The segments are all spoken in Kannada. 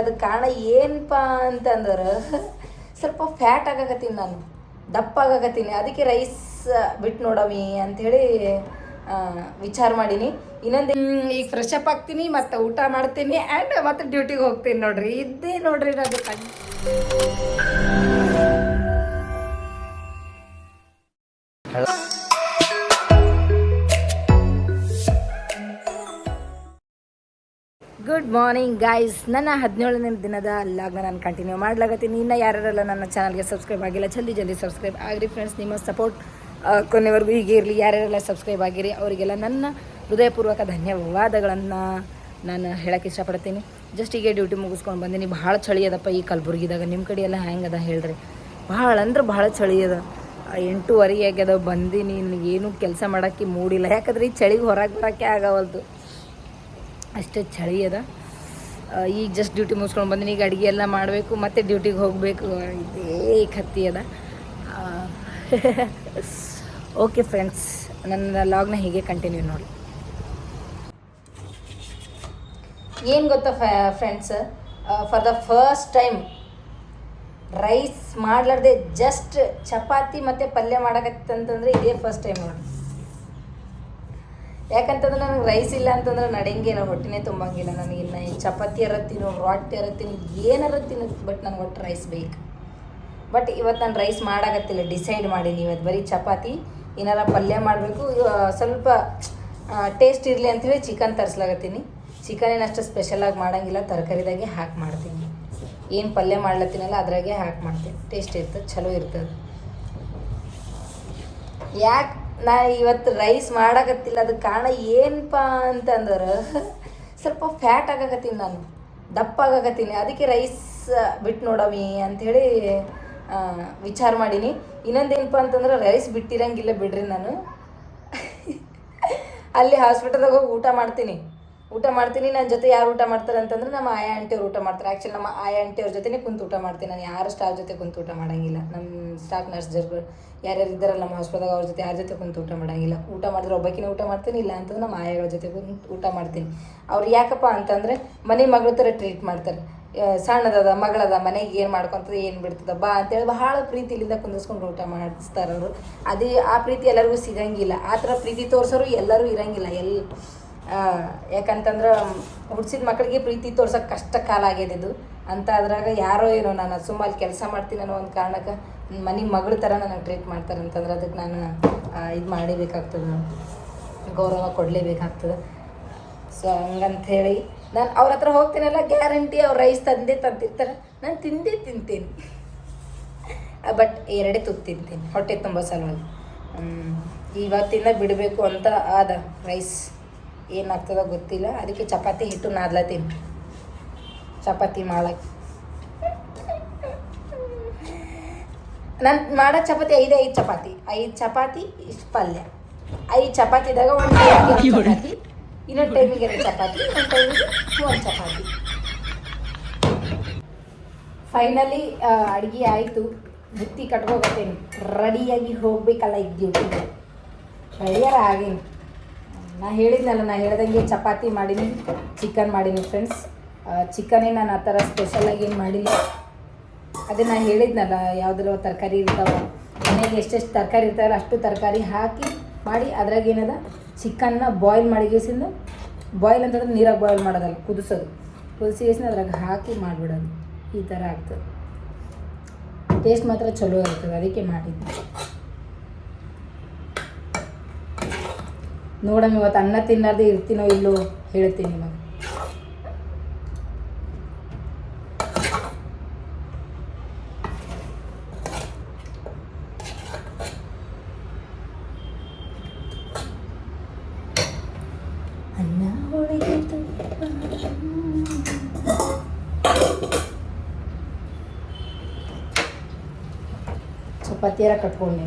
ಅದಕ್ಕೆ ಕಾರಣ ಏನಪ್ಪ ಅಂತಂದ್ರೆ ಸ್ವಲ್ಪ ಫ್ಯಾಟ್ ಆಗಕತ್ತೀನಿ ನಾನು. ದಪ್ಪ ಆಗಕತ್ತೀನಿ. ಅದಕ್ಕೆ ರೈಸ್ ಬಿಟ್ಟು ನೋಡಮಿ ಅಂಥೇಳಿ ವಿಚಾರ ಮಾಡೀನಿ. ಇನ್ನೊಂದು ಈಗ ಫ್ರೆಶ್ ಅಪ್ ಆಗ್ತೀನಿ, ಮತ್ತು ಊಟ ಮಾಡ್ತೀನಿ ಆ್ಯಂಡ್ ಮತ್ತೆ ಡ್ಯೂಟಿಗೆ ಹೋಗ್ತೀನಿ ನೋಡ್ರಿ. ಇದ್ದೇ ನೋಡ್ರಿ ಅದು ಗುಡ್ ಮಾರ್ನಿಂಗ್ ಗೈಸ್ ನನ್ನ ಹದಿನೇಳನೇ ದಿನದ ಲಾಗ್ನ ನಾನು ಕಂಟಿನ್ಯೂ ಮಾಡ್ಲಾಗತ್ತೀನಿ. ಇನ್ನು ಯಾರೆಲ್ಲ ನನ್ನ ಚಾನಲ್ಗೆ ಸಬ್ಸ್ಕ್ರೈಬ್ ಆಗಿಲ್ಲ, ಜಲ್ದಿ ಜಲ್ದಿ ಸಬ್ಸ್ಕ್ರೈಬ್ ಆಗಿರಿ ಫ್ರೆಂಡ್ಸ್ ನಿಮ್ಮ ಸಪೋರ್ಟ್ ಕೊನೆವರೆಗೂ ಹೀಗೆ ಇರಲಿ. ಯಾರ್ಯಾರೆಲ್ಲ ಸಬ್ಸ್ಕ್ರೈಬ್ ಆಗಿರಿ, ಅವರಿಗೆಲ್ಲ ನನ್ನ ಹೃದಯಪೂರ್ವಕ ಧನ್ಯವಾದಗಳನ್ನು ನಾನು ಹೇಳಕ್ಕೆ ಇಷ್ಟಪಡ್ತೀನಿ. ಜಸ್ಟ್ ಈಗ ಡ್ಯೂಟಿ ಮುಗಿಸ್ಕೊಂಡು ಬಂದೀನಿ. ಭಾಳ ಚಳಿ ಅದಪ್ಪ ಈ ಕಲಬುರ್ಗಿದಾಗ. ನಿಮ್ಮ ಕಡೆ ಎಲ್ಲ ಅದ ಹೇಳ್ರಿ. ಭಾಳ ಅಂದ್ರೆ ಭಾಳ ಚಳಿ ಅದ. ಎಂಟೂವರೆಗೆ ಆಗ್ಯದ. ಬಂದೀನಿ ಏನು ಕೆಲಸ ಮಾಡೋಕ್ಕೆ ಮೂಡಿಲ್ಲ. ಯಾಕಂದ್ರೆ ಈ ಚಳಿಗೆ ಹೊರಗೆ ಬರೋಕ್ಕೆ ಆಗವಲ್ದು. ಅಷ್ಟೇ ಚಳಿ ಅದ. ಈಗ ಜಸ್ಟ್ ಡ್ಯೂಟಿ ಮುಗಿಸ್ಕೊಂಡು ಬಂದಿನಿ, ಈಗ ಅಡುಗೆ ಎಲ್ಲ ಮಾಡಬೇಕು, ಮತ್ತೆ ಡ್ಯೂಟಿಗೆ ಹೋಗಬೇಕು. ಇದೇ ಕತ್ತಿ ಅದ. ಓಕೆ ಫ್ರೆಂಡ್ಸ್ ನನ್ನ ಲಾಗ್ನ ಹೀಗೆ ಕಂಟಿನ್ಯೂ ನೋಡಿ. ಏನು ಗೊತ್ತಾ friends for the first time rice ಮಾಡಲಾರ್ದೆ just chapati ಮತ್ತು ಪಲ್ಯ ಮಾಡಕತ್ತಂತಂದ್ರೆ ಇದೇ ಫಸ್ಟ್ ಟೈಮ್ ನೋಡಿ. ಯಾಕಂತಂದ್ರೆ ನನಗೆ ರೈಸ್ ಇಲ್ಲ ಅಂತಂದ್ರೆ ನಡೆಯಂಗಿಲ್ಲ, ಹೊಟ್ಟೆನೇ ತುಂಬಂಗಿಲ್ಲ ನನಗೆ ಇನ್ನು. ಚಪಾತಿ ಅರ ತಿನ್ನು, ರೊಟ್ಟಿ ಅರ ತಿನ್ನು, ಏನಾರ ತಿನ್ನು ಬಟ್ ನನಗೆ ಒಟ್ಟು ರೈಸ್ ಬೇಕು. ಬಟ್ ಇವತ್ತು ನಾನು ರೈಸ್ ಮಾಡಾಕತ್ತಿಲ್ಲ ಡಿಸೈಡ್ ಮಾಡೀನಿ ಇವತ್ತು. ಬರೀ ಚಪಾತಿ, ಏನಾರ ಪಲ್ಯ ಮಾಡಬೇಕು ಸ್ವಲ್ಪ ಟೇಸ್ಟ್ ಇರಲಿ ಅಂತೇಳಿ ಚಿಕನ್ ತರಿಸ್ಲಾಗತ್ತೀನಿ ಚಿಕನ್ ಏನಷ್ಟು ಸ್ಪೆಷಲಾಗಿ ಮಾಡೋಂಗಿಲ್ಲ, ತರಕಾರಿದಾಗೆ ಹಾಕಿ ಮಾಡ್ತೀನಿ. ಏನು ಪಲ್ಯ ಮಾಡ್ಲತ್ತೀನಲ್ಲ, ಅದ್ರಾಗೆ ಹಾಕಿ ಮಾಡ್ತೀನಿ. ಟೇಸ್ಟ್ ಇರ್ತದೆ, ಚಲೋ ಇರ್ತದೆ. ಯಾಕೆ? ನಾ ಇವತ್ತು ರೈಸ್ ಮಾಡಾಕತ್ತಿಲ್ಲ, ಅದಕ್ಕೆ ಕಾರಣ ಏನಪ್ಪ ಅಂತಂದ್ರೆ ಸ್ವಲ್ಪ ಫ್ಯಾಟ್ ಆಗಕತ್ತೀನಿ ನಾನು, ದಪ್ಪ ಆಗಕತ್ತೀನಿ, ಅದಕ್ಕೆ ರೈಸ್ ಬಿಟ್ಟು ನೋಡಮಿ ಅಂಥೇಳಿ ವಿಚಾರ ಮಾಡೀನಿ. ಇನ್ನೊಂದು ಏನಪ್ಪ ಅಂತಂದ್ರೆ ರೈಸ್ ಬಿಟ್ಟಿರಂಗಿಲ್ಲ ಬಿಡ್ರಿ ನಾನು. ಅಲ್ಲಿ ಹಾಸ್ಪಿಟಲ್ದಾಗ ಹೋಗಿ ಊಟ ಮಾಡ್ತೀನಿ. ಊಟ ಮಾಡ್ತೀನಿ ನನ್ನ ಜೊತೆ ಯಾರು ಊಟ ಮಾಡ್ತಾರೆ ಅಂತಂದ್ರೆ ನಮ್ಮ ಆಯಾ ಆಂಟಿಯವ್ರು ಊಟ ಮಾಡ್ತಾರೆ. ಆ್ಯಕ್ಚುಲಿ ನಮ್ಮ ಆಯಾ ಆಂಟಿಯವ್ರ ಜೊತೆನೇ ಕುಂತು ಊಟ ಮಾಡ್ತೀನಿ. ನಾನು ಯಾರು ಸ್ಟಾಫ್ ಜೊತೆ ಕುಂತು ಊಟ ಮಾಡಂಗಿಲ್ಲ. ನಮ್ಮ ಸ್ಟಾಫ್ ನರ್ಸ್ಗಳು ಯಾರ್ಯಾರು ಇದ್ದಾರಲ್ಲ ನಮ್ಮ ಹಾಸ್ಪಿಟಲ್ದಾಗ ಅವ್ರ ಜೊತೆ ಯಾರ ಜೊತೆ ಕುಂತು ಊಟ ಮಾಡಂಗಿಲ್ಲ. ಊಟ ಮಾಡಿದ್ರೆ ಒಬ್ಬಕಿನ ಊಟ ಮಾಡ್ತೀನಿ, ಇಲ್ಲ ಅಂತಂದ್ರೆ ನಮ್ಮ ಆಯಾಗಳ ಜೊತೆ ಕುಂತು ಊಟ ಮಾಡ್ತೀನಿ. ಅವ್ರು ಯಾಕಪ್ಪ ಅಂತಂದರೆ ಮನೆ ಮಗಳ ಥರ ಟ್ರೀಟ್ ಮಾಡ್ತಾರೆ. ಸಣ್ಣದದ, ಮಗಳದ ಮನೆಗೆ ಏನು ಮಾಡ್ಕೊತದ, ಏನು ಬಿಡ್ತದ, ಬಾ ಅಂತೇಳಿ ಬಹಳ ಪ್ರೀತಿಲಿಂದ ಕುಂದಿಸ್ಕೊಂಡು ಊಟ ಮಾಡಿಸ್ತಾರೆ ಅವರು ಅದೇ ಆ ಪ್ರೀತಿ ಎಲ್ಲರಿಗೂ ಸಿಗಂಗಿಲ್ಲ. ಆ ಥರ ಪ್ರೀತಿ ತೋರಿಸೋರು ಎಲ್ಲರೂ ಇರಂಗಿಲ್ಲ. ಎಲ್ಲಿ ಯಾಕಂತಂದ್ರೆ ಹುಡ್ಸಿದ ಮಕ್ಕಳಿಗೆ ಪ್ರೀತಿ ತೋರ್ಸೋಕೆ ಕಷ್ಟ ಕಾಲ ಇದು. ಅಂತ ಅದ್ರಾಗ ಯಾರೋ ಏನೋ ನಾನು ಸುಮ್ಮ ಅಲ್ಲಿ ಕೆಲಸ ಮಾಡ್ತೀನಿ ಅನ್ನೋ ಒಂದು ಕಾರಣಕ್ಕೆ ಮನೆ ಮಗಳ ಥರ ನನಗೆ ಟ್ರೀಟ್ ಮಾಡ್ತಾರೆ ಅಂತಂದ್ರೆ ಅದಕ್ಕೆ ನಾನು ಇದು ಮಾಡಲೇಬೇಕಾಗ್ತದೆ ಗೌರವ ಕೊಡಲೇಬೇಕಾಗ್ತದೆ. ಸೊ ಹಂಗಂಥೇಳಿ ನಾನು ಅವ್ರ ಹತ್ರ ಹೋಗ್ತೀನಲ್ಲ, ಗ್ಯಾರಂಟಿ ಅವ್ರು ರೈಸ್ ತಂದೆ ತಂದಿರ್ತಾರೆ, ನಾನು ತಿಂದೇ ತಿಂತೀನಿ. ಬಟ್ ಎರಡೇ ತುತ್ತು ತಿಂತೀನಿ, ಹೊಟ್ಟೆ ತುಂಬ ಸಲುವಾಗಿ. ಇವತ್ತಿಂದ ಬಿಡಬೇಕು ಅಂತ ಆದ ರೈಸ್. ಏನಾಗ್ತದೋ ಗೊತ್ತಿಲ್ಲ. ಅದಕ್ಕೆ ಚಪಾತಿ ಹಿಟ್ಟು ನಾದ್ಲತ್ತೀನಿ. ಚಪಾತಿ ಮಾಡಕ್ಕೆ ನಾನು ಮಾಡೋ ಚಪಾತಿ ಐದೇ ಐದು ಚಪಾತಿ. ಐದು ಚಪಾತಿ ಇಷ್ಟು ಪಲ್ಯ. ಐದು ಚಪಾತಿದಾಗ ಒಂದು ಚಪಾತಿ. ಇನ್ನೊಂದು ಟೈಮಿಗೆ ಎರಡು ಚಪಾತಿ ಒಂದು ಟೈಮಿಗೆ ಒಂದು ಚಪಾತಿ. ಫೈನಲಿ ಅಡುಗೆ ಆಯಿತು. ಬುತ್ತಿ ಕಟ್ಕೋಗತ್ತೇನೆ ರೆಡಿಯಾಗಿ ಹೋಗಬೇಕಲ್ಲ ಈಗ ಡ್ಯೂಟಿಗೆ ರೆಡಿಯಾರ ಆಗೇನಿ? ನಾ ಹೇಳಿದ್ನಲ್ಲ, ನಾ ಹೇಳ್ದಂಗೆ ಚಪಾತಿ ಮಾಡೀನಿ ಚಿಕನ್ ಮಾಡೀನಿ ಫ್ರೆಂಡ್ಸ್ ಚಿಕನೇ ನಾನು ಆ ಥರ ಸ್ಪೆಷಲಾಗಿ ಏನು ಮಾಡಿಲ್ಲ. ಅದೇ ನಾ ಹೇಳಿದ್ನಲ್ಲ, ಯಾವುದ್ರ ತರಕಾರಿ ಇರ್ತಾವ. ಮನೆಗೆ ಎಷ್ಟೆಷ್ಟು ತರಕಾರಿ ಇರ್ತಾವಲ್ಲ, ಅಷ್ಟು ತರಕಾರಿ ಹಾಕಿ ಮಾಡಿ, ಅದ್ರಾಗ ಏನದ? ಚಿಕನ್ನ ಬಾಯ್ಲ್ ಮಾಡಿಗೇಸಿಂದ ಬಾಯ್ಲ್ ಅಂತಂದ್ರೆ ನೀರಾಗಿ ಬಾಯ್ಲ್ ಮಾಡೋದಲ್ಲ, ಕುದಿಸೋದು. ಕುದಿಸಿಗೇಸಿಂದ ಅದ್ರಾಗ ಹಾಕಿ ಮಾಡಿಬಿಡೋದು. ಈ ಥರ ಆಗ್ತದೆ. ಟೇಸ್ಟ್ ಮಾತ್ರ ಚಲೋ ಇರ್ತದೆ, ಅದಕ್ಕೆ ಮಾಡಿದ್ದೆ. ನೋಡಮ್ಮ ಇವತ್ತು ಅನ್ನ ತಿನ್ನೋದೇ ಇರ್ತೀನೋ ಇಲ್ಲೋ ಹೇಳ್ತೀನಿ ನಿಮಗೆ. ಅನ್ನ ಹೋಳಿಗೆ ತುಪ್ಪ ಚಪಾತಿಯರ ಕಟ್ಕೊಂಡೆ.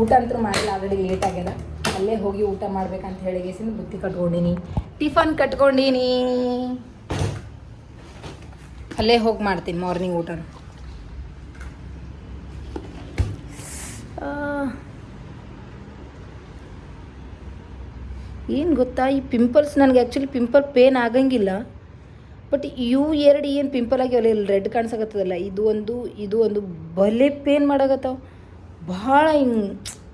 ಊಟ ಅಂತೂ ಮಾಡಿಲ್ಲ ಆಲ್ರೆಡಿ ಲೇಟ್ ಆಗ್ಯದ. ಅಲ್ಲೇ ಹೋಗಿ ಊಟ ಮಾಡ್ಬೇಕಂತ ಹೇಳಿ ಗೇಸಿನ ಬುತ್ತಿ ಕಟ್ಕೊಂಡಿನಿ. ಟಿಫನ್ ಕಟ್ಕೊಂಡೀನಿ. ಅಲ್ಲೇ ಹೋಗಿ ಮಾಡ್ತೀನಿ ಮಾರ್ನಿಂಗ್ ಊಟ ಏನು ಗೊತ್ತಾ, ಈ ಪಿಂಪಲ್ಸ್ ನನಗೆ ಆ್ಯಕ್ಚುಲಿ ಪಿಂಪಲ್ ಪೇನ್ ಆಗಂಗಿಲ್ಲ. ಬಟ್ ಇವು ಎರಡು ಏನು ಪಿಂಪಲ್ ಆಗ್ಯಾವಲ್ಲ ಇಲ್ಲಿ ರೆಡ್ ಕಾಣಿಸಕತ್ತದಲ್ಲ, ಇದು ಒಂದು ಇದು ಒಂದು ಬಲೆ ಪೇನ್ ಮಾಡಾಕತ್ತಾವ. ಭಾಳ ಹಿಂಗೆ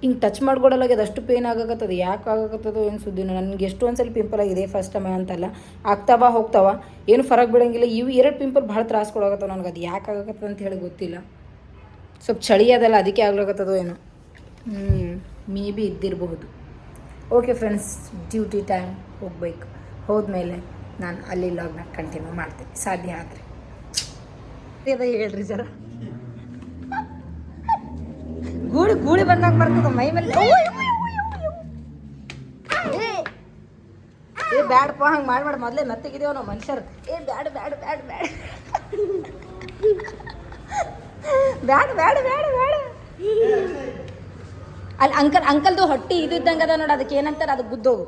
ಹಿಂಗೆ ಟಚ್ ಮಾಡ್ಕೊಡಲಾಗ್ಯದ ಅಷ್ಟು ಪೇನ್ ಆಗಕತ್ತದ. ಯಾಕೆ ಆಗಕತ್ತದೋ ಏನು ಸುದ್ದಿನ. ನನಗೆ ಎಷ್ಟು ಒಂದ್ಸಲ ಪಿಂಪಲ್ ಆಗಿದೆ ಫಸ್ಟ್ ಟೈಮ್ ಅಂತಲ್ಲ. ಆಗ್ತಾವ, ಹೋಗ್ತಾವ. ಏನು ಫರಕ್ ಬಿಡೋಂಗಿಲ್ಲ. ಇವು ಎರಡು ಪಿಂಪಲ್ ಭಾಳ ತ್ರಾಸ ಕೊಡಾಕತ್ತವ ನನಗೆ. ಅದು ಯಾಕೆ ಆಗಕತ್ತದ ಅಂತ ಹೇಳಿ ಗೊತ್ತಿಲ್ಲ. ಸ್ವಲ್ಪ ಚಳಿ ಅದಲ್ಲ, ಅದಕ್ಕೆ ಆಗ್ಲಾಕತ್ತದೋ ಏನೋ. ಹ್ಞೂ ಮೇ ಬಿ ಇದ್ದಿರಬಹುದು. ಓಕೆ ಫ್ರೆಂಡ್ಸ್ ಡ್ಯೂಟಿ ಟೈಮ್ ಹೋಗ್ಬೇಕು. ಹೋದ್ಮೇಲೆ ನಾನು ಅಲ್ಲಿ ಲಾಗ್ನ ಕಂಟಿನ್ಯೂ ಮಾಡ್ತೀನಿ. ಸಾಧ್ಯ ಆದರೆ. ಹೇಳ್ರಿ ಜರ. ಗೂಳಿ ಗೂಳಿ ಬಂದಾಗ ಬರ್ತದ ಮೈ ಮೇಲೆ. ಏ, ಬ್ಯಾಡಪ್ಪ ಹಂಗೆ ಮಾಡ್ಬೇಡ ಮೊದಲೇ ಮೆತ್ತಗಿದೇವ ನಾವು ಮನುಷ್ಯರು. ಏ ಬ್ಯಾಡ ಬ್ಯಾಡ ಬ್ಯಾಡ ಬ್ಯಾಡ. ಬ್ಯಾಡ ಬ್ಯಾಡ ಬ್ಯಾಡ ಬ್ಯಾಡ. ಅಲ್ಲಿ ಅಂಕಲ್ ಅಂಕಲ್ದು ಹೊಟ್ಟಿ ಇದ್ದಂಗದ ನೋಡಿ ಅದಕ್ಕೆ ಏನಂತಾರೆ? ಅದು ಗುದ್ದೋಗು.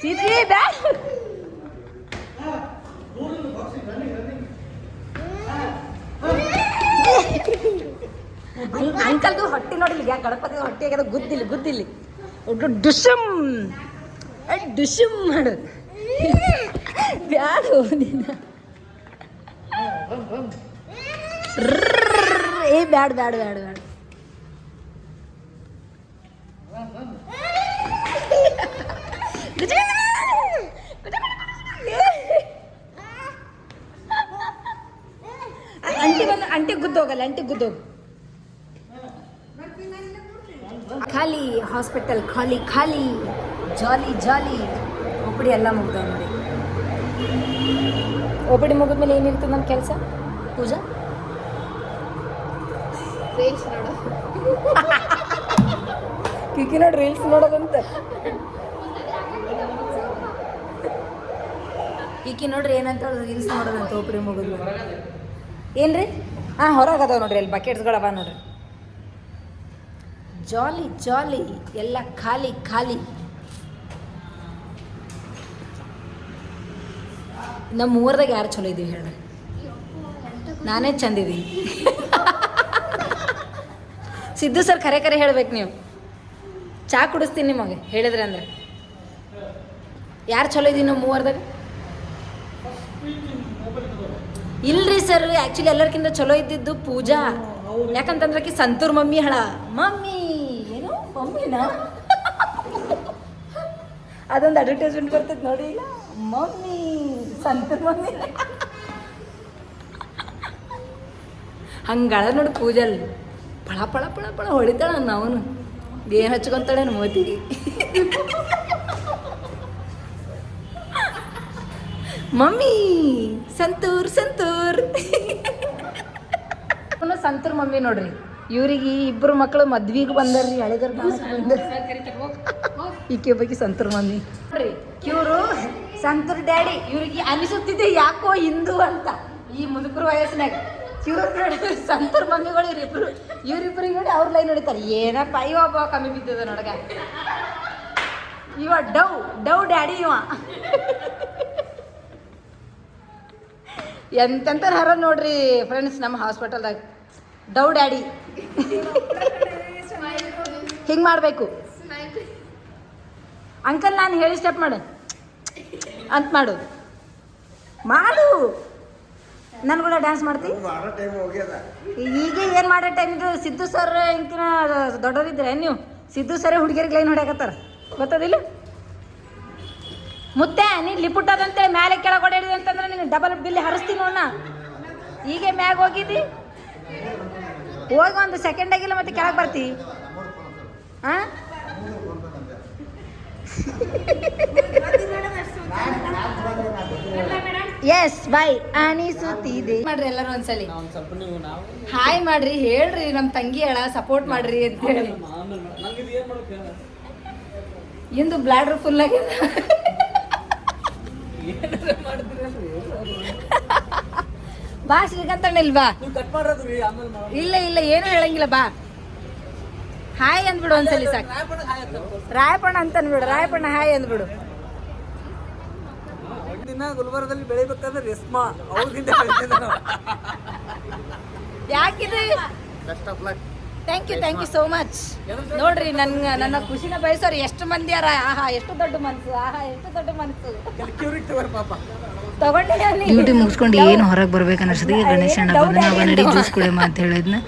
ಸೀತಿ ಬ್ಯಾಡ. ಅಂಕಲ್ದು ಹೊಟ್ಟಿ ನೋಡಿಲ್ಲ ಯಾಕೆ ಗಣಪತಿ ಹೊಟ್ಟಿ ಆಗ್ಯದ ಗುದ್ದಿಲ್ಲ ಗುದ್ದಿಲ್ಲಿ ಒಟ್ಟು ಡುಶಮ್ ಏ, ಡುಶಮ್ ಮಾಡು ಬ್ಯಾಡ ನೀನ ರ್ರರ್ರ್. ಏ ಬ್ಯಾಡ ಬ್ಯಾಡ ಬ್ಯಾಡ ಬ್ಯಾಡ ಅಂಟಿ ಬಂದು ಅಂಟಿ ಗುದ್ದೋಗಲ್ಲ ಅಂಟಿ ಗುದ್ದೋಗು ಖಾಲಿ ಹಾಸ್ಪಿಟಲ್ ಖಾಲಿ ಖಾಲಿ ಜಾಲಿ ಜಾಲಿ. ಒಬ್ಬಡಿ ಎಲ್ಲ ಮುಗ್ದ ನೋಡಿ. ಒಬ್ಬಡಿ ಮುಗಿದ್ಮೇಲೆ ಏನಿರ್ತದೆ ನನ್ನ ಕೆಲಸ? ಪೂಜಾ? ಕಿಕ್ಕಿ ನೋಡಿ. ರೀಲ್ಸ್ ನೋಡೋದಂತ. ಈಕಿ ನೋಡ್ರಿ ಏನಂತ ರೀಲ್ಸ್ ನೋಡೋದಂತ ಒಪಡಿ ಮುಗಿದ್ಮೇಲೆ. ಏನ್ರಿ? ಹಾಂ ಹೊರಗೆ ಅದಾವ ನೋಡ್ರಿ ಅಲ್ಲಿ ಬಕೆಟ್ಸ್ಗಳವ ನೋಡ್ರಿ. ಜಾಲಿ ಜಾಲಿ ಎಲ್ಲ ಖಾಲಿ ಖಾಲಿ. ನಮ್ಮ ಊರ್ದಾಗ ಯಾರು ಚಲೋ ಇದೀವಿ ಹೇಳ್ರಿ? ನಾನೇ ಚಂದಿದ್ದೀನಿ ಸಿದ್ದು ಸರ್ ಖರೆ ಖರೆ ಹೇಳ್ಬೇಕು ನೀವು. ಚಾ ಕುಡಿಸ್ತೀನಿ ನಿಮಗೆ, ಹೇಳಿದ್ರೆ ಅಂದ್ರೆ. ಯಾರು ಚಲೋ ಇದೀವಿ ನಾವು ಮೂವರ್ದಾಗ ಇಲ್ರಿ ಸರ್ ಆ್ಯಕ್ಚುಲಿ ಎಲ್ಲರಿಗಿಂತ ಚಲೋ ಇದ್ದಿದ್ದು ಪೂಜಾ. ಯಾಕಂತಂದ್ರೆ ಸಂತೂರ್ ಮಮ್ಮಿ ಹಳ ಮಮ್ಮಿ! ಮಮ್ಮಿನ? ಅದೊಂದು ಅಡ್ವರ್ಟೈಸ್ಮೆಂಟ್ ಬರ್ತದೆ ನೋಡಿ. ಮಮ್ಮಿ ಸಂತ ಮಮ್ಮಿ. ಹಂಗಳ ನೋಡಿ ಪೂಜಲ್. ಪಳ ಪಳ ಪಳ ಪಳ ಹೊಳಿತಾಳ ಅವನು. ಏನು ಹಚ್ಕೊಂತಾಳೆ ಮೋತಿಗೆ. ಮಮ್ಮಿ ಸಂತೂರ್ ಸಂತೂರ್. ಸಂತೂರ್ ಮಮ್ಮಿ ನೋಡ್ರಿ. ಇವ್ರಿಗೆ ಇಬ್ಬರು ಮಕ್ಕಳು ಮದ್ವಿಗೆ ಬಂದಾರ್ರಿ ಹಳೆದರ್ ಈಕೆ ಬಗ್ಗೆ ಸಂತರ್ ಮಂದಿ. ಇವರು ಸಂತೂರ್ ಡ್ಯಾಡಿ ಇವ್ರಿಗೆ ಅನಿಸುತ್ತಿದೆ ಯಾಕೋ ಹಿಂದೂ ಅಂತ. ಈ ಮುದುಕರು ವಯಸ್ಸಿನಾಗ. ಇವ್ರು ನೋಡಿ ಸಂತೂರ್ ಮಂದಿಗಳು ಇವ್ರಿಬ್ರು. ಇವ್ರಿಬ್ರಿಗೆ ನೋಡಿ ಅವ್ರ ಲೈನ್ ನಡೀತಾರೆ ಏನಪ್ಪ ಇವ ಒಬ್ಬ ಕಮ್ಮಿ ಬಿದ್ದದ ನೋಡಗ. ಇವ ಡವ್ ಡವ್ ಡ್ಯಾಡಿ ಇವ. ಎಂತೆಂತ ಹರ ನೋಡ್ರಿ ಫ್ರೆಂಡ್ಸ್ ನಮ್ಮ ಹಾಸ್ಪಿಟಲ್ದಾಗ ಡವ್ ಡ್ಯಾಡಿ. ಹಿಂಗೆ ಮಾಡಬೇಕು. ಅಂಕಲ್ ನಾನು ಹೇಳಿ ಸ್ಟೆಪ್ ಮಾಡು. ಅಂತ ಮಾಡು. ಮಾಡು. ನನ್ ಕೂಡ ಡ್ಯಾನ್ಸ್ ಮಾಡ್ತಿ? ಮಾಡೋ ಟೈಮ್ ಹೋಗ್ಯದ ಈಗ ಏನು ಮಾಡೋ ಟೈಮ್ ಇದು? ಸಿದ್ದು ಸರ್ ಇಂಕಿನ ದೊಡ್ಡವರಿದ್ರೆ ನೀವು? ಸಿದ್ದು ಸರ್ ಹುಡುಗಿಯರಿಗೆ ಲೈನ್ ಹೊಡ್ಯಾಕತ್ತಾರ. ಗೊತ್ತದಿಲ್ಲ? ಮುತ್ತೆ ನೀನು ಲಿಪುಟ್ಟದಂತೆ ಮೇಲೆ ಕೆಳಗೆ ಹೊಡೆಯಿದೆ ಅಂತಂದ್ರೆ ನೀನು ಡಬಲ್ ಬಿಲ್ ಹರಿಸ್ತೀನಿ ನೋಡ ಈಗೇ ಮ್ಯಾಗ ಹೋಗಿದ್ದಿ? ಹೋಗಿ ಒಂದು ಸೆಕೆಂಡ್ ಆಗಿಲ್ಲ ಮತ್ತೆ ಕೆಳಗೆ ಬರ್ತಿ. ಹಾಂ ಎಸ್ ಬೈ ಅನಿಸುತ್ತಿದೆ. ಮಾಡ್ರಿ ಎಲ್ಲರೂ ಒಂದ್ಸಲಿ. ಹಾಯ್ ಮಾಡ್ರಿ ಹೇಳ್ರಿ ನಮ್ಮ ತಂಗಿ ಹೇಳ ಸಪೋರ್ಟ್ ಮಾಡ್ರಿ ಅಂತ ಹೇಳಿ. ಇದು ಬ್ಲಾಡ್ರ್ ಫುಲ್ ಆಗ್ಯದ ಬಾ ಶ್ರೀಕಾಂತಣ್ಣ ಇಲ್ಲಿ ಬಾ. ಇಲ್ಲ ಇಲ್ಲ ಏನು ಹೇಳಂಗಿಲ್ಲ ಬಾ. ಹಾಯ್ ಅಂದ್ಬಿಡು ಒಂದ್ಸಲಿ ಸಾಕು. ರಾಯಪಣ್ಣ ಹಾಯ್ ಅಂತ ಅನ್ಬಿಡು ರಾಯಪಣ್ಣ ಹಾಯ್ ಅಂದ್ಬಿಡು. ದಿನ ಗುಲ್ಬರ್ಗದಲ್ಲಿ ಬೆಳಿಬೇಕಾದ್ರೆ ರೆಸ್ಮಾ. ಅವ್ರಿಂದ ಯಾಕಿದೆ? Best of luck thank you thank you so much ನೋಡ್ರಿ ನನ್ಗೆ ನನ್ನ ಖುಷಿನ ಬಯಸೋರು ಎಷ್ಟು ಮಂದಿ ಯಾರ ಆಹಾ ಎಷ್ಟು ದೊಡ್ಡ ಮನಸ್ಸು ಆಹಾ ಎಷ್ಟು ದೊಡ್ಡ ಮನಸ್ಸು ಪಾಪ. ಡ್ಯೂಟಿ ಮುಗಿಸ್ಕೊಂಡು ಏನು ಹೊರಗೆ ಬರ್ಬೇಕು ಅನ್ನಿಸ್ತದೆ. ಈಗ ಗಣೇಶ ಬಂದು ನಾವು ನಡಿ ಜ್ಯೂಸ್ ಕುಡಿಯಮ್ಮ ಅಂತ ಹೇಳಿದ್ನ.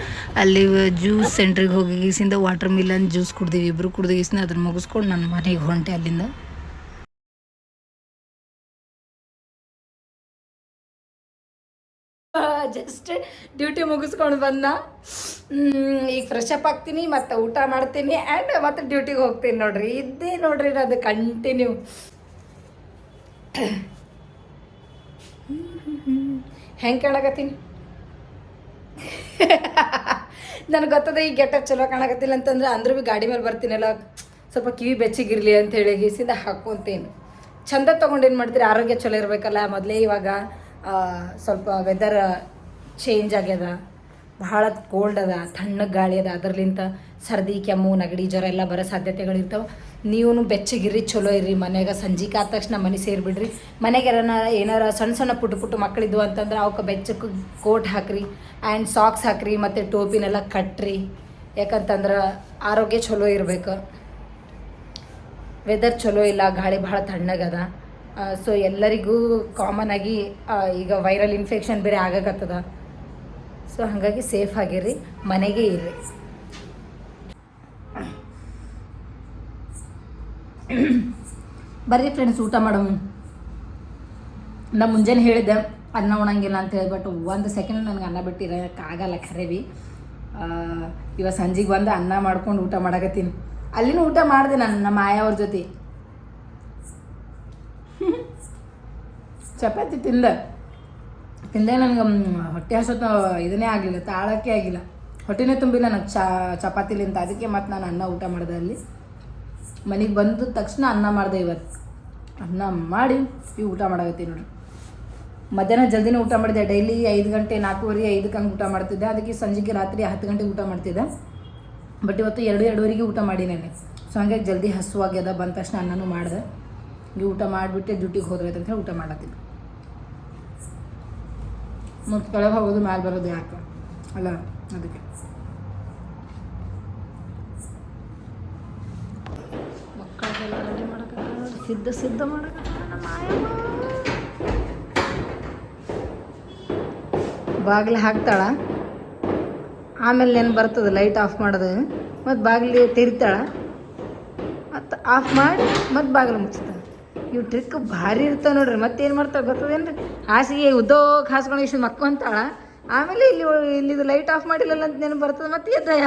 ಅಲ್ಲಿ ಜ್ಯೂಸ್ ಸೆಂಟ್ರಿಗೆ ಹೋಗಿ ಗೀಸಿಂದ ವಾಟರ್ ಮಿಲನ್ ಜ್ಯೂಸ್ ಕುಡ್ದೀವಿ. ಇಬ್ರು ಕುಡ್ದು ಗೀಸಿಂದ ಅದನ್ನ ಮುಗಿಸ್ಕೊಂಡು ನನ್ನ ಮನೆಗೆ ಹೊಂಟೆ ಅಲ್ಲಿಂದ. ಜಸ್ಟ್ ಡ್ಯೂಟಿ ಮುಗಿಸ್ಕೊಂಡು ಬಂದ. ಈ ಈಗ ಫ್ರೆಶ್ ಅಪ್ ಆಗ್ತೀನಿ ಮತ್ತು ಊಟ ಮಾಡ್ತೀನಿ ಆ್ಯಂಡ್ ಮತ್ತೆ ಡ್ಯೂಟಿಗೆ ಹೋಗ್ತೀನಿ ನೋಡ್ರಿ. ಇದ್ದೇ ನೋಡ್ರಿ ಅದು ಕಂಟಿನ್ಯೂ ಹೆಂಗೆ ಕಾಣಕತ್ತೀನಿ? ನನಗೆ ಗೊತ್ತದ ಈ ಗೆಟಪ್ ಚಲೋ ಕಾಣಕತ್ತಿಲ್ಲ ಅಂತಂದ್ರೆ ಅಂದ್ರೂ ಭೀ ಗಾಡಿ ಮೇಲೆ ಬರ್ತೀನಲ್ಲ. ಸ್ವಲ್ಪ ಕಿವಿ ಬೆಚ್ಚಿಗಿರಲಿ ಅಂತ ಹೇಳಿ ಗೀಸಿಂದ ಹಾಕ್ಕೊಂತೀನಿ ಚಂದ ತೊಗೊಂಡು ಮಾಡ್ತೀರಿ? ಆರೋಗ್ಯ ಚಲೋ ಇರಬೇಕಲ್ಲ ಮೊದಲೇ ಇವಾಗ ಸ್ವಲ್ಪ ವೆದರ್ ಚೇಂಜ್ ಆಗ್ಯದ. ಭಾಳ ಕೋಲ್ಡ್ ಅದ, ತಣ್ಣಗೆ ಗಾಳಿ ಅದ. ಅದರ್ಲಿಂತ ಸರ್ದಿ, ಕೆಮ್ಮು, ನೆಗಡಿ, ಜ್ವರ ಎಲ್ಲ ಬರೋ ಸಾಧ್ಯತೆಗಳಿರ್ತಾವೆ. ನೀವು ಬೆಚ್ಚಗಿರಿ ಚಲೋ ಇರ್ರಿ, ಮನ್ಯಾಗ ಸಂಜೆಗೆ ಆದ ತಕ್ಷಣ ಮನೆ ಸೇರಿಬಿಡ್ರಿ. ಮನೆಗೆ ಏನಾರ ಏನಾರ ಸಣ್ಣ ಸಣ್ಣ ಪುಟ್ಟ ಪುಟ್ಟ ಮಕ್ಕಳಿದ್ವು ಅಂತಂದ್ರೆ ಅವಕ್ಕೆ ಬೆಚ್ಚಕ್ಕೆ ಕೋಟ್ ಹಾಕ್ರಿ ಆ್ಯಂಡ್ ಸಾಕ್ಸ್ ಹಾಕ್ರಿ, ಮತ್ತು ಟೋಪಿನೆಲ್ಲ ಕಟ್ರಿ. ಯಾಕಂತಂದ್ರೆ ಆರೋಗ್ಯ ಚಲೋ ಇರಬೇಕು. ವೆದರ್ ಚಲೋ ಇಲ್ಲ, ಗಾಳಿ ಭಾಳ ತಣ್ಣಗದ. ಸೊ ಎಲ್ಲರಿಗೂ ಕಾಮನ್ ಆಗಿ ಈಗ ವೈರಲ್ ಇನ್ಫೆಕ್ಷನ್ ಬೇರೆ ಆಗಕತ್ತದ. ಸೊ ಹಾಗಾಗಿ ಸೇಫ್ ಆಗಿರ್ರಿ, ಮನೆಗೆ ಇರ್ರಿ. ಬರ್ರಿ ಫ್ರೆಂಡ್ಸ್ ಊಟ ಮಾಡೋಣ. ನಾ ಮುಂಜಾನೆ ಹೇಳಿದ್ದೆ, ಅನ್ನ ಉಣಂಗಿಲ್ಲ ಅಂತ ಹೇಳಿ ಬಟ್ ಒಂದು ಸೆಕೆಂಡ್ ನನಗೆ ಅನ್ನ ಬಿಟ್ಟಿರೋಕ್ಕಾಗಲ್ಲ ಖರೆ ಬಿ ಇವಾಗ ಸಂಜೆಗೆ ಬಂದು ಅನ್ನ ಮಾಡ್ಕೊಂಡು ಊಟ ಮಾಡಕತ್ತೀನಿ. ಅಲ್ಲಿನೂ ಊಟ ಮಾಡಿದೆ ನಾನು, ನಮ್ಮ ಆಯವ್ರ ಜೊತೆ. ಚಪಾತಿ ತಿಂದ. ತಿಂದೆ ನನಗೆ ಹೊಟ್ಟೆ ಹಸೋತ ಇದನ್ನೇ ಆಗಲಿಲ್ಲ, ತಾಳಕ್ಕೆ ಆಗಿಲ್ಲ. ಹೊಟ್ಟೆನೇ ತುಂಬಿಲ್ಲ ನನಗೆ ಚಪಾತಿಲಿಂತ. ಅದಕ್ಕೆ ಮತ್ತು ನಾನು ಅನ್ನ ಊಟ ಮಾಡಿದೆ ಅಲ್ಲಿ. ಮನೆಗೆ ಬಂದ ತಕ್ಷಣ ಅನ್ನ ಮಾಡಿದೆ ಇವತ್ತು ಅನ್ನ ಮಾಡಿ ಈ ಊಟ ಮಾಡಾಕತ್ತೀನಿ ನೋಡ್ರಿ. ಮಧ್ಯಾಹ್ನ ಜಲ್ದಿನೇ ಊಟ ಮಾಡಿದೆ. ಡೈಲಿ ಐದು ಗಂಟೆ ನಾಲ್ಕೂವರೆ, ಐದಕ್ಕೆ ಹಂಗೆ ಊಟ ಮಾಡ್ತಿದ್ದೆ. ಅದಕ್ಕೆ ಸಂಜೆಗೆ ರಾತ್ರಿ ಹತ್ತು ಗಂಟೆಗೆ ಊಟ ಮಾಡ್ತಿದ್ದೆ. ಬಟ್ ಇವತ್ತು ಎರಡು, ಎರಡುವರೆಗೆ ಊಟ ಮಾಡಿನೇನೆ ಸೊ ಹಂಗಾಗಿ ಜಲ್ದಿ ಹಸುವಾಗ್ಯದ ಬಂದ ತಕ್ಷಣ ಅನ್ನನೂ ಮಾಡಿದೆ. ಈ ಊಟ ಮಾಡಿಬಿಟ್ಟು, ಡ್ಯೂಟಿಗೆ ಹೋದ್ರೆ ಅಂತ ಊಟ ಮಾಡತ್ತಿದ್ದೆ ಮತ್ತು ಕೆಳಗೆ ಹೋಗೋದು, ಮ್ಯಾಲೆ ಬರೋದು ಯಾಕೆ? ಅಲ್ಲ, ಅದಕ್ಕೆ ಮಕ್ಕಳಿಗೆಲ್ಲ ರೆಡಿ ಮಾಡಕ್ಕೆ ಸಿದ್ಧ ಸಿದ್ಧ ನಮ್ಮ ಬಾಗಿಲು ಹಾಕ್ತಾಳ. ಆಮೇಲೆ ನೆನ್ ಬರ್ತದೆ ಲೈಟ್ ಆಫ್ ಮಾಡೋದು. ಮತ್ತು ಬಾಗಿಲು ತೆರಿತಾಳ. ಮತ್ತು ಆಫ್ ಮಾಡಿ ಮತ್ತು ಬಾಗಿಲು ಮುಚ್ಚುತ್ತ ಇವು ಟ್ರಿಕ್ ಭಾರಿ ಇರ್ತವೆ ನೋಡ್ರಿ. ಮತ್ತೇನು ಮಾಡ್ತಾಳೆ ಗೊತ್ತದೇನು ರೀ ಹಾಸಿಗೆ ಉದ್ದೋ ಹಾಸ್ಕೊಂಡು ಇಷ್ಟು ಮಕ್ಕೊಂತಾಳ. ಆಮೇಲೆ ಇಲ್ಲಿ ಇಲ್ಲಿದು ಲೈಟ್ ಆಫ್ ಮಾಡಿಲ್ಲಲ್ಲ ಅಂತ ನೆನಪು ಬರ್ತದೆ, ಮತ್ತೆ ಎದ್ದಯ್ಯ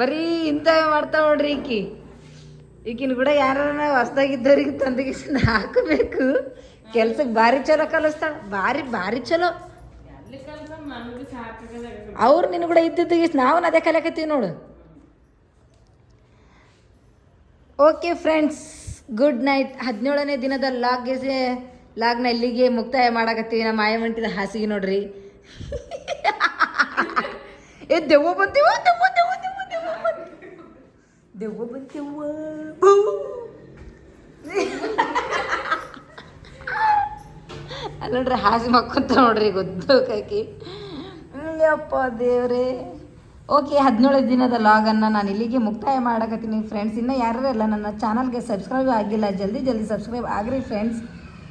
ಬರೀ ಇಂಥ ಮಾಡ್ತಾಳೆ ನೋಡ್ರಿ ಈಕಿ. ಈಗಿನ ಕೂಡ ಯಾರನ್ನ ಹೊಸ್ದಾಗಿದ್ದವ್ರಿಗೆ ತಂದಗಿಸಿಂದ ಹಾಕಬೇಕು. ಕೆಲ್ಸಕ್ಕೆ ಭಾರಿ ಚಲೋ ಕಲಿಸ್ತಾಳ. ಭಾರಿ ಭಾರಿ ಚಲೋ. ಅವ್ರು ನಿನ್ನ ಕೂಡ ಇದ್ದಿದ್ದ ನಾವು ಅದೇ ಕಲಿಯಕತ್ತೀವಿ ನೋಡು. ಓಕೆ ಫ್ರೆಂಡ್ಸ್ ಗುಡ್ ನೈಟ್ ಹದಿನೇಳನೇ ದಿನದ ಲಾಗ್ಗೆ ಲಾಗ್ನ ಇಲ್ಲಿಗೆ ಮುಕ್ತಾಯ ಮಾಡಕತ್ತೀವಿ ನಮ್ಮ ಮಾಯ ಮಂಟಿದ ಹಾಸಿಗೆ ನೋಡ್ರಿ. ಏ ದೆವ್ವ ಬಂತೀವ. ದೆವ್ವ woman, ಬೂ. ಅಲ್ಲಿ ನೋಡ್ರಿ ಹಾಸಿ ಮಕ್ಕೊಂತ ನೋಡ್ರಿ ಗೊತ್ತೋಕಾಕಿ ಯಪ್ಪ ದೇವ್ರೇ. ಓಕೆ ಹದಿನೇಳು ದಿನದ ಲಾಗನ್ನು ನಾನು ಇಲ್ಲಿಗೆ ಮುಕ್ತಾಯ ಮಾಡಕತ್ತೀನಿ ಫ್ರೆಂಡ್ಸ್ ಇನ್ನೂ ಯಾರೆಲ್ಲ ನನ್ನ ಚಾನಲ್ಗೆ ಸಬ್ಸ್ಕ್ರೈಬ್ ಆಗಿಲ್ಲ ಜಲ್ದಿ ಜಲ್ದಿ ಸಬ್ಸ್ಕ್ರೈಬ್ ಆಗ್ರಿ ಫ್ರೆಂಡ್ಸ್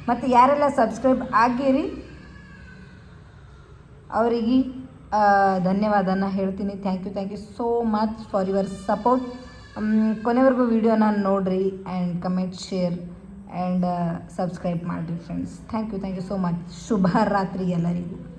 ಮತ್ತು ಯಾರೆಲ್ಲ ಸಬ್ಸ್ಕ್ರೈಬ್ ಆಗಿರಿ ಅವರಿಗೆ ಧನ್ಯವಾದನ ಹೇಳ್ತೀನಿ. Thank you thank you so much for your support ಕೊನೆವರೆಗೂ ವಿಡಿಯೋನ ನೋಡಿರಿ and comment share and subscribe ಮಾಡಿರಿ friends thank you thank you so much ಶುಭ ರಾತ್ರಿ ಎಲ್ಲರಿಗೂ.